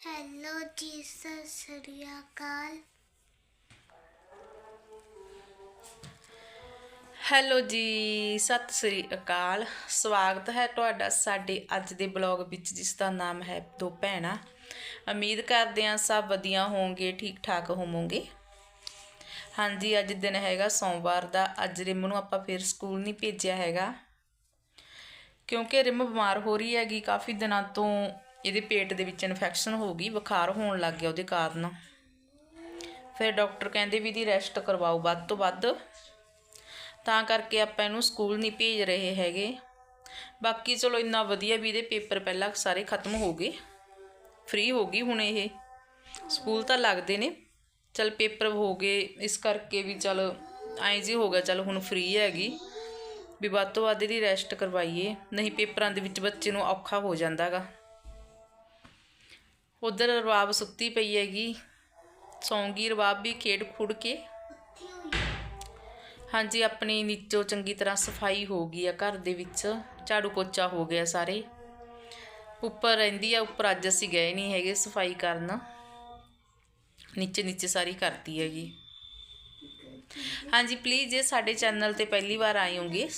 Hello ਜੀ ਸਤਿ ਸ੍ਰੀ ਅਕਾਲ hello ਜੀ, ਸਤਿ ਸ੍ਰੀ ਅਕਾਲ। ਸਵਾਗਤ ਹੈ ਤੁਹਾਡਾ ਸਾਡੇ ਅੱਜ ਦੇ ਬਲੌਗ ਵਿੱਚ, ਜਿਸ ਦਾ ਨਾਮ ਹੈ ਦੋ ਭੈਣਾਂ। ਉਮੀਦ ਕਰਦੇ ਹਾਂ ਸਭ ਵਧੀਆ ਹੋਵੋਗੇ ਠੀਕ ਠਾਕ ਹੋਵੋਗੇ। ਹਾਂਜੀ, ਅੱਜ ਦਿਨ ਹੈਗਾ ਸੋਮਵਾਰ ਦਾ। ਅੱਜ ਰਿਮ ਨੂੰ ਆਪਾਂ ਫਿਰ ਸਕੂਲ ਨਹੀਂ ਭੇਜਿਆ ਹੈਗਾ। ਕਿਉਂਕਿ ਰਿਮ ਬਿਮਾਰ ਹੋ ਰਹੀ ਹੈਗੀ, ਕਾਫੀ ਦਿਨਾਂ ਤੋਂ ਇਹਦੇ ਪੇਟ ਦੇ ਵਿੱਚ ਇਨਫੈਕਸ਼ਨ ਹੋ ਗਈ, ਬੁਖਾਰ ਹੋਣ ਲੱਗ ਗਿਆ ਉਹਦੇ ਕਾਰਨ। ਫਿਰ ਡਾਕਟਰ ਕਹਿੰਦੇ ਵੀ ਇਹਦੀ ਰੈਸਟ ਕਰਵਾਓ ਵੱਧ ਤੋਂ ਵੱਧ। ਤਾਂ ਕਰਕੇ ਆਪਾਂ ਇਹਨੂੰ ਸਕੂਲ ਨਹੀਂ ਭੇਜ ਰਹੇ ਹੈਗੇ। ਬਾਕੀ ਚਲੋ ਇੰਨਾ ਵਧੀਆ ਵੀ ਇਹਦੇ ਪੇਪਰ ਪਹਿਲਾਂ ਸਾਰੇ ਖਤਮ ਹੋ ਗਏ। ਫ੍ਰੀ ਹੋ ਗਈ ਹੁਣ ਇਹ। ਸਕੂਲ ਤਾਂ ਲੱਗਦੇ ਨੇ। ਚਲ ਪੇਪਰ ਹੋ ਗਏ, ਇਸ ਕਰਕੇ ਵੀ ਚਲ ਐਂ ਜੀ ਹੋ ਗਿਆ, ਚਲ ਹੁਣ ਫ੍ਰੀ ਹੈਗੀ। ਵੀ ਵੱਧ ਤੋਂ ਵੱਧ ਇਹਦੀ ਰੈਸਟ ਕਰਵਾਈਏ। ਨਹੀਂ ਪੇਪਰਾਂ ਦੇ ਵਿੱਚ ਬੱਚੇ ਨੂੰ ਔਖਾ ਹੋ ਜਾਂਦਾਗਾ। ਉਧਰ ਰਬਾਬ ਸੁੱਤੀ ਪਈ ਹੈਗੀ। ਸੌਂਗੀ ਰਵਾਬ ਵੀ ਖੇਡ ਖੁੜ ਕੇ। ਹਾਂਜੀ, ਆਪਣੀ ਨੀਚੋਂ ਚੰਗੀ ਤਰ੍ਹਾਂ ਸਫ਼ਾਈ ਹੋ ਗਈ ਆ ਘਰ ਦੇ ਵਿੱਚ। ਝਾੜੂ ਪੋਚਾ ਹੋ ਗਿਆ ਸਾਰੇ। ਉੱਪਰ ਰਹਿੰਦੀ ਆ, ਉੱਪਰ ਅੱਜ ਅਸੀਂ ਗਏ ਨਹੀਂ ਹੈਗੇ ਸਫ਼ਾਈ ਕਰਨ। ਨੀਚੇ ਨੀਚੇ ਸਾਰੀ ਕਰਤੀ ਹੈਗੀ। ਹਾਂਜੀ ਪਲੀਜ਼ ਜੇ ਸਾਡੇ ਚੈਨਲ ਤੇ ਪਹਿਲੀ ਵਾਰ ਆਏ ਹੋਗੇ,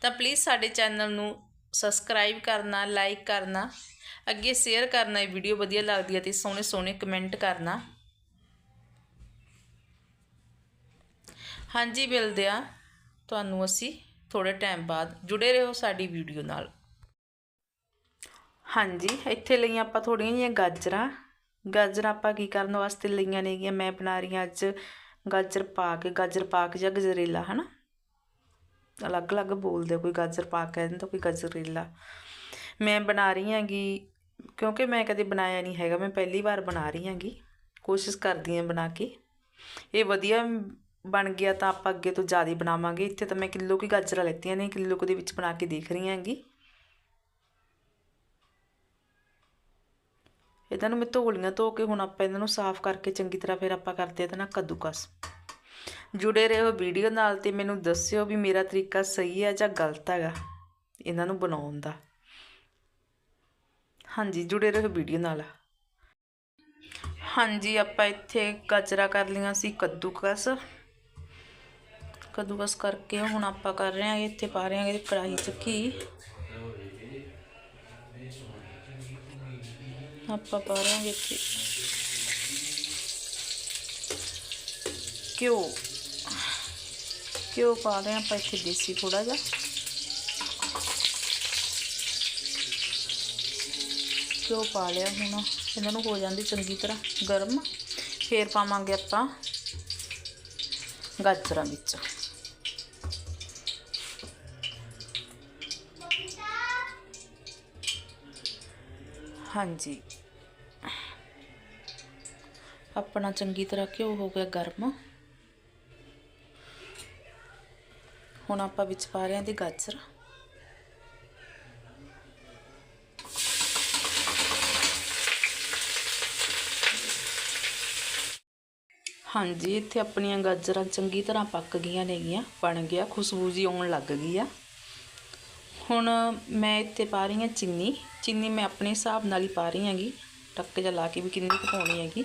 ਤਾਂ ਪਲੀਜ਼ ਸਾਡੇ ਚੈਨਲ ਨੂੰ ਸਬਸਕ੍ਰਾਈਬ ਕਰਨਾ ਲਾਈਕ ਕਰਨਾ। ਅੱਗੇ ਸ਼ੇਅਰ ਕਰਨਾ, ਇਹ ਵੀਡੀਓ ਵਧੀਆ ਲੱਗਦੀ ਹੈ ਤੇ ਸੋਹਣੇ ਸੋਹਣੇ ਕਮੈਂਟ ਕਰਨਾ। ਹਾਂਜੀ, ਮਿਲਦੇ ਆ। ਤੁਹਾਨੂੰ ਅਸੀਂ ਥੋੜੇ ਟਾਈਮ ਬਾਅਦ ਜੁੜੇ ਰਹੋ ਸਾਡੀ ਵੀਡੀਓ ਨਾਲ। ਹਾਂਜੀ, ਇੱਥੇ ਲਈਆਂ ਆਪਾਂ ਥੋੜੀਆਂ ਜਿਹੀਆਂ ਗਾਜਰਾਂ। ਗਾਜਰਾਂ ਆਪਾਂ ਕੀ ਕਰਨ ਵਾਸਤੇ ਲਈਆਂ ਨੇਗੀਆਂ? ਮੈਂ ਬਣਾ ਰਹੀ ਹਾਂ ਅੱਜ ਗਾਜਰ ਪਾ ਕੇ ਗਾਜਰ ਪਾਕ ਜਾਂ ਗਜਰੇਲਾ, ਹਨਾ? ਅਲੱਗ-ਅਲੱਗ ਬੋਲਦੇ ਕੋਈ ਗਾਜਰ ਪਾਕ ਕਹਿੰਦੇ ਤਾਂ ਕੋਈ ਗਜਰੇਲਾ। ਮੈਂ ਬਣਾ ਰਹੀ ਹਾਂਗੀ ਕਿਉਂਕਿ ਮੈਂ ਕਦੇ ਬਣਾਇਆ ਨਹੀਂ ਹੈਗਾ, ਮੈਂ ਪਹਿਲੀ ਵਾਰ ਬਣਾ ਰਹੀ ਹਾਂਗੀ, ਕੋਸ਼ਿਸ਼ ਕਰਦੀ ਹਾਂ ਬਣਾ ਕੇ। ਇਹ ਵਧੀਆ ਬਣ ਗਿਆ ਤਾਂ ਆਪਾਂ ਅੱਗੇ ਤੋਂ ਜ਼ਿਆਦਾ ਬਣਾਵਾਂਗੇ। ਇੱਥੇ ਤਾਂ ਮੈਂ ਕਿਲੋ ਕੀ ਗਾਜਰਾਂ ਲੈਤੀਆਂ ਨੇ, ਕਿਲੋ ਕੁ ਦੇ ਵਿੱਚ ਬਣਾ ਕੇ ਦੇਖ ਰਹੀ ਹਾਂਗੀ। ਇਹਨਾਂ ਨੂੰ ਮੈਂ ਧੋ ਲਈਆਂ ਧੋ ਕੇ ਹੁਣ ਆਪਾਂ ਇਹਨਾਂ ਨੂੰ ਸਾਫ਼ ਕਰਕੇ ਚੰਗੀ ਤਰ੍ਹਾਂ ਫਿਰ ਆਪਾਂ ਕਰਦੇ ਇਹਦੇ ਨਾਲ ਕੱਦੂਕਸ। ਜੁੜੇ ਰਹੋ ਵੀਡੀਓ ਨਾਲ ਤੇ ਮੈਨੂੰ ਦੱਸਿਓ ਵੀ ਮੇਰਾ ਤਰੀਕਾ ਸਹੀ ਹੈ ਜਾਂ ਗਲਤ ਹੈਗਾ ਇਹਨਾਂ ਨੂੰ ਬਣਾਉਣ ਦਾ। ਹਾਂਜੀ, ਜੁੜੇ ਰਹੋ ਵੀਡੀਓ ਨਾਲ। ਹਾਂਜੀ, ਆਪਾਂ ਇੱਥੇ ਗਾਜਰਾਂ ਕਰ ਲਈਆਂ ਸੀ, ਕੱਦੂਕਸ। ਕੱਦੂਕਸ ਕਰਕੇ ਹੁਣ ਆਪਾਂ ਕਰ ਰਹੇ ਹਾਂ ਇੱਥੇ ਪਾ ਰਹੇ ਹਾਂ ਕੜਾਹੀ 'ਚ ਘੀ ਆਪਾਂ ਪਾ ਰਹੇ ਹਾਂ ਇੱਥੇ ਘਿਓ। ਘਿਓ ਪਾ ਰਹੇ ਹਾਂ ਆਪਾਂ ਇੱਥੇ ਦੇਸੀ ਥੋੜਾ ਜਿਹਾ। ਘਿਓ ਪਾ ਲਿਆ ਹੁਣ। ਇਹਨਾਂ ਨੂੰ ਹੋ ਜਾਂਦੀ ਚੰਗੀ ਤਰ੍ਹਾਂ ਗਰਮ। ਫੇਰ ਪਾਵਾਂਗੇ ਆਪਾਂ ਗਾਜਰਾਂ ਵਿੱਚ। ਹਾਂਜੀ। ਆਪਣਾ ਚੰਗੀ ਤਰ੍ਹਾਂ ਘਿਓ ਹੋ ਗਿਆ ਗਰਮ। ਹੁਣ ਆਪਾਂ ਵਿੱਚ ਪਾ ਰਹੇ ਹਾਂ ਦੀ ਗਾਜਰ। ਹਾਂਜੀ, ਇੱਥੇ ਆਪਣੀਆਂ ਗਾਜਰਾਂ ਚੰਗੀ ਤਰ੍ਹਾਂ ਪੱਕ ਗਈਆਂ ਨੇਗੀਆਂ, ਬਣ ਗਿਆ, ਖੁਸ਼ਬੂ ਜੀ ਆਉਣ ਲੱਗ ਗਈ ਆ। ਹੁਣ ਮੈਂ ਇੱਥੇ ਪਾ ਰਹੀ ਹਾਂ ਚੀਨੀ। ਚੀਨੀ ਮੈਂ ਆਪਣੇ ਹਿਸਾਬ ਨਾਲ ਹੀ ਪਾ ਰਹੀ ਹਾਂਗੀ। ਟੱਕ ਜਿਹਾ ਲਾ ਕੇ ਵੀ ਕਿੰਨੀ ਕੁ ਪਾਉਣੀ ਹੈਗੀ।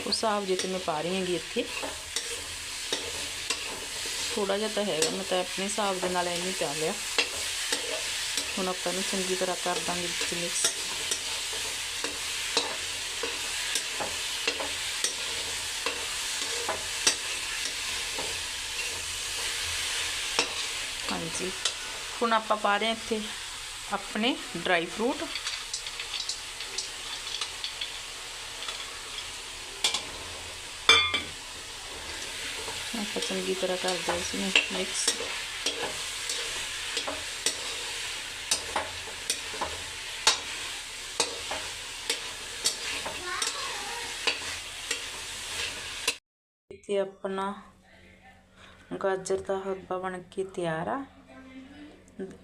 ਉਸ ਹਿਸਾਬ ਜੇ ਤੇ ਮੈਂ ਪਾ ਰਹੀ ਹਾਂਗੀ ਇੱਥੇ। ਥੋੜਾ ਜਿਹਾ ਤਾਂ ਹੈਗਾ, ਮੈਂ ਤਾਂ ਆਪਣੇ ਹਿਸਾਬ ਦੇ ਨਾਲ ਇੰਨੀ ਪਾ ਲਿਆ। ਹੁਣ ਆਪਾਂ ਨੂੰ ਚੰਗੀ ਤਰ੍ਹਾਂ ਕਰ ਦਾਂਗੇ ਮਿਕਸ ਹਾਂਜੀ ਹੁਣ ਆਪਾਂ ਪਾ ਰਹੇ ਹਾਂ ਇੱਥੇ ਆਪਣੇ ਡਰਾਈ ਫਰੂਟ ਆਪਾਂ ਚੰਗੀ ਤਰ੍ਹਾਂ ਕਰਦੇ ਇਸ ਨੂੰ ਮਿਕਸ ਇੱਥੇ ਆਪਣਾ ਗਾਜਰ ਦਾ ਹਲਵਾ ਬਣ ਕੇ ਤਿਆਰ ਆ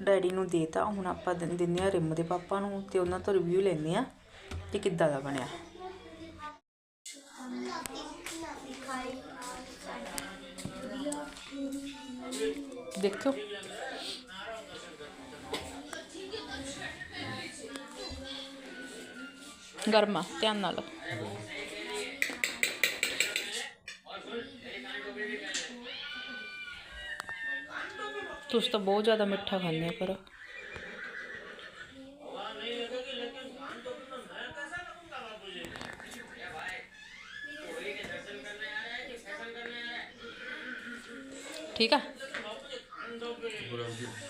ਡੈਡੀ ਨੂੰ ਦੇਤਾ, ਹੁਣ ਆਪਾਂ ਦਿੰਦੇ ਆ ਰਿਮ ਦੇ ਪਾਪਾ ਨੂੰ ਤੇ ਉਹਨਾਂ ਤੋਂ ਰਿਵਿਊ ਲੈਂਦੇ ਆ ਕਿ ਕਿੱਦਾਂ ਦਾ ਬਣਿਆ। ਦੇਖੋ। ਗਰਮਾ, ਧਿਆਨ ਨਾਲ। ਤੁਸੀਂ ਤਾਂ ਬਹੁਤ ਜ਼ਿਆਦਾ ਮਿੱਠਾ ਖਾਂਦੇ ਆ ਪਰ ਠੀਕ ਆ ਬਰਾਬਰ